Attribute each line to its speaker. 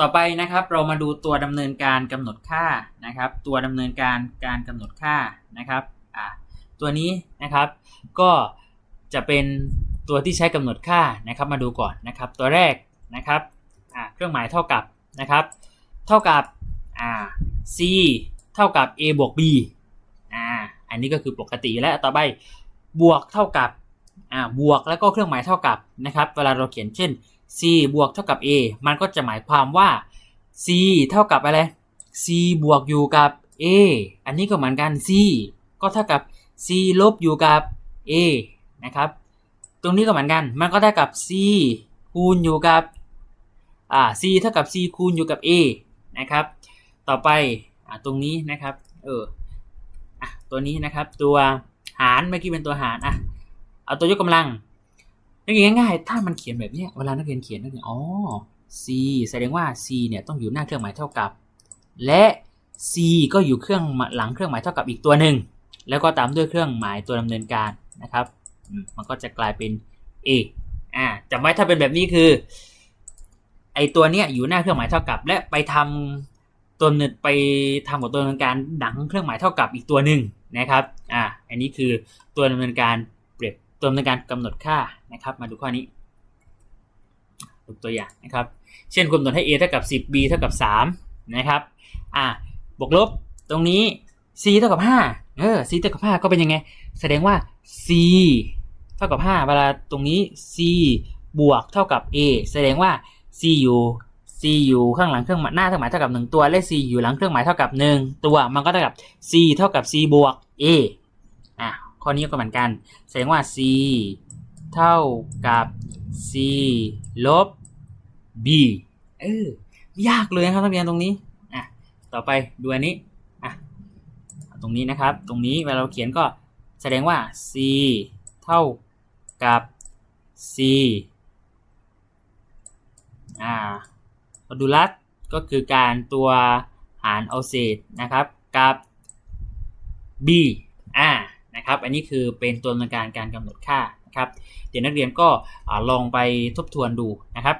Speaker 1: ต่อไปนะครับเรามาดูตัวดำเนินการกำหนดค่านะครับ ตัวดำเนินการการกำหนดค่านะครับอ่าตัวนี้นะครับก็จะเป็นตัวที่ใช้กำหนดค่านะครับมาดูก่อนนะครับ ตัวแรกนะครับอ่าเครื่องหมายเท่ากับนะครับ เท่ากับอ่า c เท่ากับ a บวก b อ่าอันนี้ก็คือปกติแล้วต่อไปบวกเท่ากับอ่าบวกแล้วก็เครื่องหมายเท่ากับนะครับ เวลาเราเขียนเช่น c บวกเท่ากับ a มันก็จะหมายความว่า c เท่ากับอะไร c บวกอยู่กับ a อันนี้ก็เหมือนกัน c ก็เท่ากับ c ลบอยู่กับ a นะครับ ตรงนี้ก็เหมือนกัน มันก็เท่ากับ c คูณอยู่กับ อ่า c เท่ากับ c คูณอยู่กับ a นะครับ ต่อไป อ่า ตรงนี้นะครับ เอออะตัวนี้นะครับ ตัวหาร เมื่อกี้เป็นตัวหาร อะ เอาตัวยกกำลัง นักเรียนง่ายๆ ถ้ามันเขียนแบบนี้เวลานักเรียนเขียนนักเรียนอ๋อ c แสดงว่า c เนี่ยต้องอยู่หน้าเครื่องหมายเท่ากับ และ c ก็อยู่เครื่องหลังเครื่องหมายเท่ากับอีกตัวหนึ่ง แล้วก็ตามด้วยเครื่องหมายตัวดำเนินการนะครับ มันก็จะกลายเป็น a อ่าจำไว้ถ้าเป็นแบบนี้คือไอตัวเนี้ยอยู่หน้าเครื่องหมายเท่ากับ และไปทำตัวเนินไปทำกับตัวดำเนินการดังเครื่องหมายเท่ากับอีกตัวหนึ่งนะครับ อ่า อันนี้คือตัวดำเนินการ เปรียบตัวดำเนินการกำหนดค่านะครับ มาดูข้อนี้ดูตัวอย่างนะครับ เช่นกำหนดให้ a เท่ากับ 10 b เท่ากับ3นะครับอ่าบวกลบตรงนี้ c เท่ากับ5เออ c เท่ากับ5ก็เป็นยังไง แสดงว่า c เท่ากับ 5 เวลาตรงนี้ c บวกเท่ากับ a แสดงว่า c อยู่ c อยู่ข้างหลังเครื่องหมายหน้าเครื่องหมายเท่ากับ 1 ตัว และ c อยู่หลังเครื่องหมายเท่ากับ 1 ตัว มันก็เท่ากับ c เท่ากับ c บวก a อะ ข้อนี้ก็เหมือนกัน แสดงว่า c เท่ากับ c ลบ b เออยากเลยนะครับนักเรียนตรงนี้อะต่อไปดูอันนี้อะตรงนี้นะครับ ตรงนี้เวลาเราเขียนก็แสดงว่า c เท่ากับ c อ่าโมดูลัสก็คือการตัวหารเอาเศษนะครับกับ b อ่า นะครับ อันนี้คือเป็นตัวดำเนินการการกำหนดค่านะครับ เดี๋ยวนักเรียนก็อลองไปทบทวนดูนะครับ